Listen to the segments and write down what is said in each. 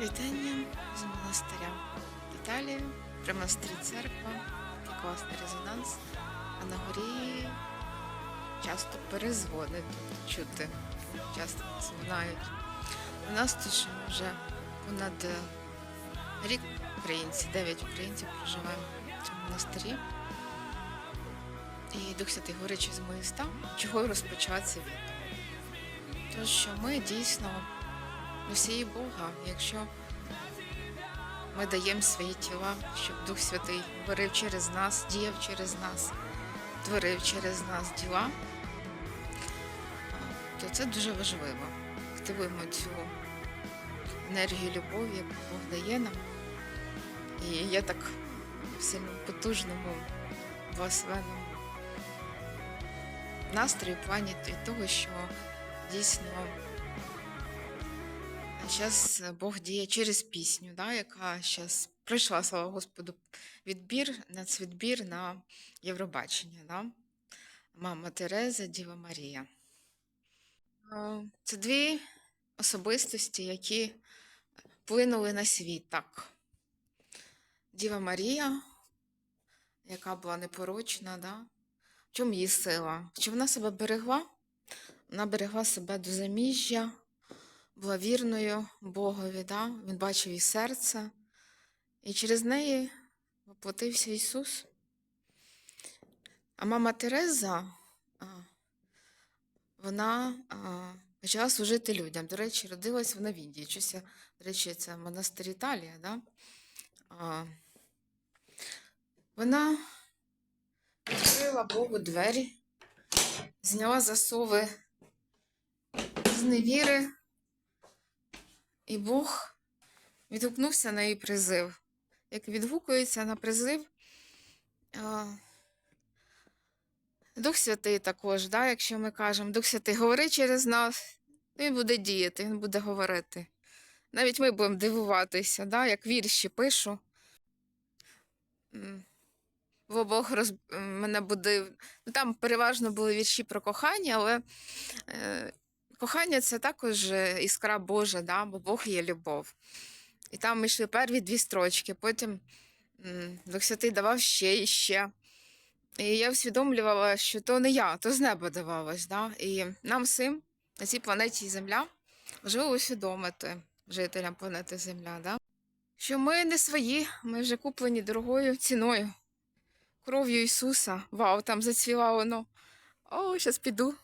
Вітання з монастиря Італії, при монастирі церква, класний резонанс, а на горі часто перезвони тут чути, часто це знають. У нас тут вже понад рік українці, 9 українців проживаємо в цьому монастирі. І Дух Святий говорить мої уста, чого розпочати це. Тож, що ми дійсно носії Бога, якщо ми даємо свої тіла, щоб Дух Святий говорив через нас, діяв через нас, творив через нас діла, то це дуже важливо. Активуємо цю енергію любові, яку Бог дає нам. І я так в сильно потужному, благословенному настрої в плані того, що дійсно Зараз Бог діє через пісню, да, яка зараз прийшла, слава Господу, відбір, нацвідбір на Євробачення. Да? Мама Тереза, Діва Марія. Е, Це дві особистості, які вплинули на світ так. Діва Марія, яка була непорочна, да? в чому її сила? Чи вона себе берегла? Вона берегла себе до заміжжя була вірною Богові, да? він бачив її серце, і через неї воплотився Ісус. А мама Тереза, вона почала служити людям. До речі, родилась вона в Індії. Щось до речі, це монастир Італія. Да? Вона відкрила Богу двері, зняла засови з невіри. І Бог відгукнувся на її призив. Як відгукується на призив, Дух Святий також, да, якщо ми кажемо, Дух Святий говори через нас, він буде діяти, він буде говорити. Навіть ми будемо дивуватися, да, як вірші пишу. Бо Бог роз... мене будив. Ну, там переважно були вірші про кохання, але е, Кохання це також е, іскра Божа, да? бо Бог є любов. І там ми йшли перві дві строчки, потім Дух Святий давав ще і ще. І я усвідомлювала, що то не я, то з неба давалось. Да? І нам всім на цій планеті Земля важливо усвідомити жителям планети Земля, да? що ми не свої, ми вже куплені дорогою ціною, кров'ю Ісуса. Вау, там зацвіла воно. О, зараз піду.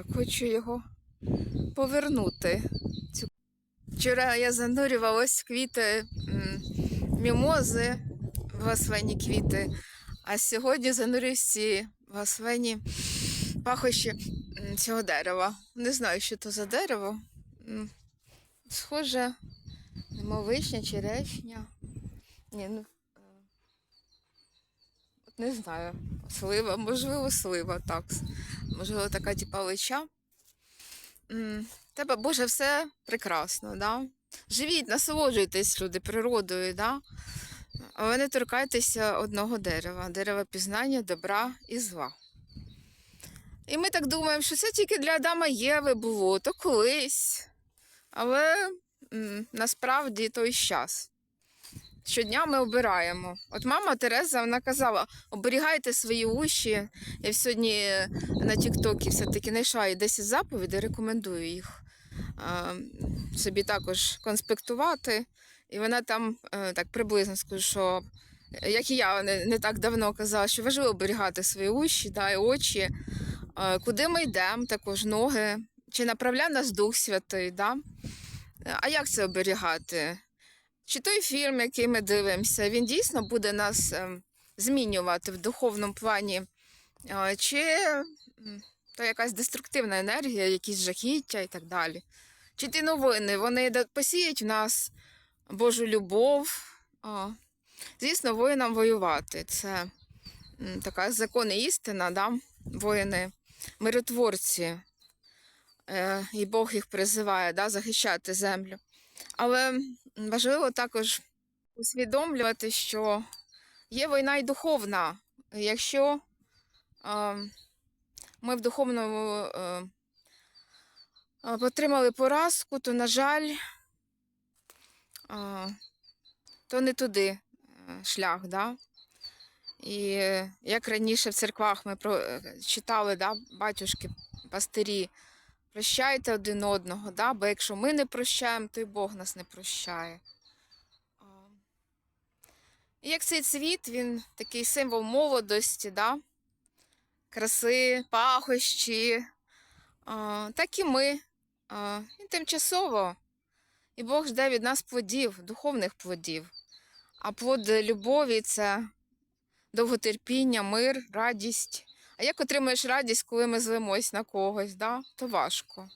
Так, хочу його повернути. Вчора я занурювалась в квіти мімози, благословенні квіти, а сьогодні занурююсь в ці благословенні пахощі цього дерева. Не знаю, що то за дерево. Схоже, нема вишня, черешня. Ні, ну, е, не знаю, слива, можливо, слива, так. Можливо, така типа лича. Тебе, Боже, все прекрасно, да? Живіть, насолоджуйтесь, люди, природою, да? але не торкайтеся одного дерева, дерева пізнання, добра і зла. І ми так думаємо, що це тільки для Адама Єви було, то колись. Але м, насправді той час. Щодня ми обираємо. От мама Тереза вона казала: оберігайте свої уші. Я сьогодні на Тіктокі все-таки знайшла і 10 заповідей, рекомендую їх собі також конспектувати. І вона там е, так приблизно скажу, що як і я не, не так давно казала, що важливо оберігати свої уші да, і очі. Куди ми йдемо, також ноги, чи направляє нас Дух Святий. Да? А як це оберігати? Чи той фільм, який ми дивимося, він дійсно буде нас ем, змінювати в духовному плані? Чи то якась деструктивна енергія, якісь жахіття і так далі? Чи ті новини, вони посіють в нас Божу любов? Звісно, воїнам воювати. Це така закон і істина, да? воїни миротворці, е, і Бог їх призиває да, захищати землю. Але важливо також усвідомлювати, що є війна й духовна. Якщо ми в духовному е, отримали поразку, то, на жаль, то не туди е, шлях. Да? І як раніше в церквах ми е, читали, да, батюшки, пастирі, прощайте один одного, да? бо якщо ми не прощаємо, то й Бог нас не прощає. І як цей цвіт, він такий символ молодості, да? краси, пахощі, так і ми. Він тимчасово. І Бог жде від нас плодів, духовних плодів. А плод любові це довготерпіння, мир, радість. А як отримуєш радість, коли ми злимось на когось, да? то важко.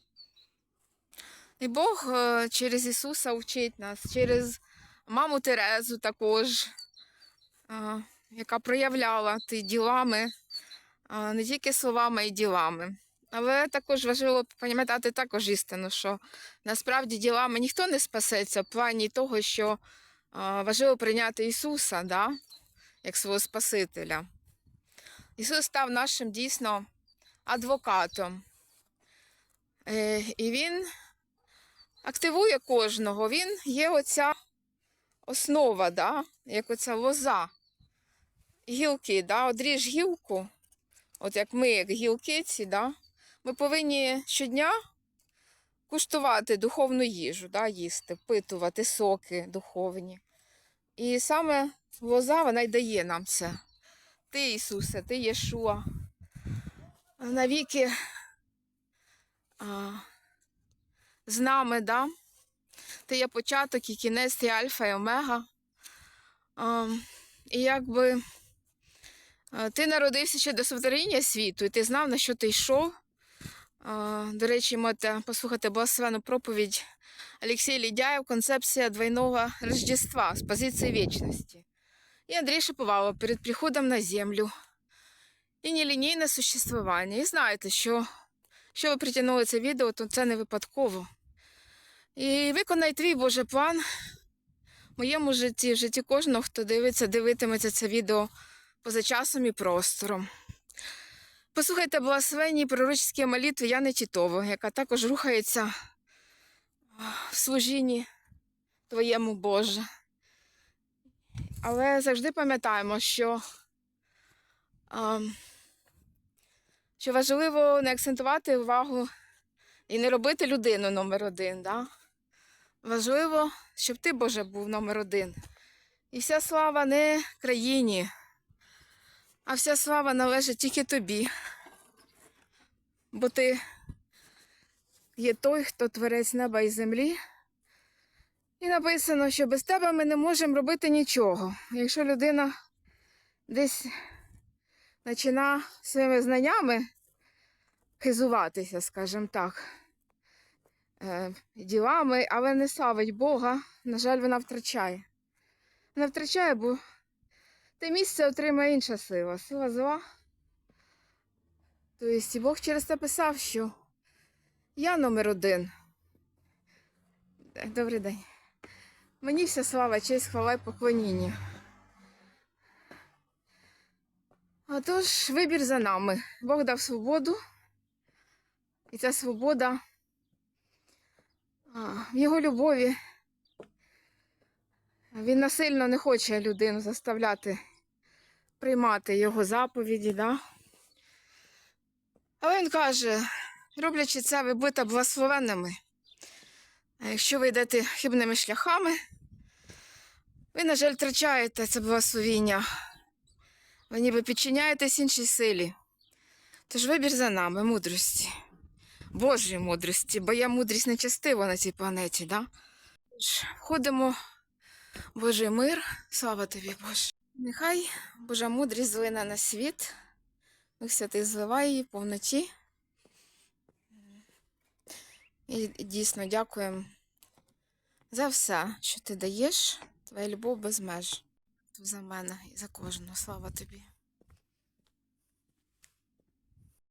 І Бог е, через Ісуса вчить нас, через маму Терезу також, е, яка проявляла ті ділами, е, не тільки словами, а й ділами. Але також важливо пам'ятати також істину, що насправді ділами ніхто не спасеться в плані того, що важливо прийняти Ісуса, да? як свого Спасителя. Ісус став нашим дійсно адвокатом. Е, І Він активує кожного. Він є оця основа, да? як оця лоза. Гілки, да? одріж гілку, от як ми, як гілки ці, да? ми повинні щодня куштувати духовну їжу, да? їсти, впитувати соки духовні. І саме лоза вона й дає нам це. Ти, Ісусе, ти Єшуа. Навіки а, з нами, да? Ти є початок і кінець, ти Альфа і Омега. А, і якби ти народився ще до сотворіння світу, і ти знав, на що ти йшов. А, до речі, можете послухати благословену проповідь Олексій Лідяєв «Концепція двойного Рождества з позиції вічності. И Андрей Шиповалов перед приходом на землю. І нелінійне существування. І знаєте, що, що ви притягнули це відео, то це не випадково. І виконай твій Боже план в моєму житті, в житті кожного, хто дивиться, дивитиметься це відео поза часом і простором. Послухайте благословенні пророчські молитви Яни Тітово, яка також рухається в служінні Твоєму Боже. Але завжди пам'ятаємо, що, а, що важливо не акцентувати увагу і не робити людину номер один. Да? Важливо, щоб ти, Боже, був номер один. І вся слава не країні, а вся слава належить тільки тобі. Бо ти є той, хто творець неба і землі. І написано, що без тебе ми не можемо робити нічого. Якщо людина десь починає своїми знаннями хизуватися, скажімо так, е, ділами, але не славить Бога, на жаль, вона втрачає. Вона втрачає, бо те місце отримає інша сила, сила зла. Тобто Бог через це писав, що я номер один. Добрий день. Мені вся слава, честь, хвала і поклоніння. Отож, вибір за нами. Бог дав свободу, і ця свобода в його любові. Він насильно не хоче людину заставляти приймати його заповіді, да? але він каже, роблячи це, ви будете благословенними. А якщо ви йдете хибними шляхами, ви, на жаль, втрачаєте це благословіння. Ви ніби підчиняєтесь іншій силі. Тож вибір за нами, мудрості, Божої мудрості, бо я мудрість нечестива на цій планеті, да? Входимо Божий мир, слава тобі, Боже. Нехай Божа мудрість злина на світ, Дух Святий зливає її повноті. І дійсно дякуємо за все, що ти даєш. Твоя любов без меж за мене і за кожного. Слава тобі.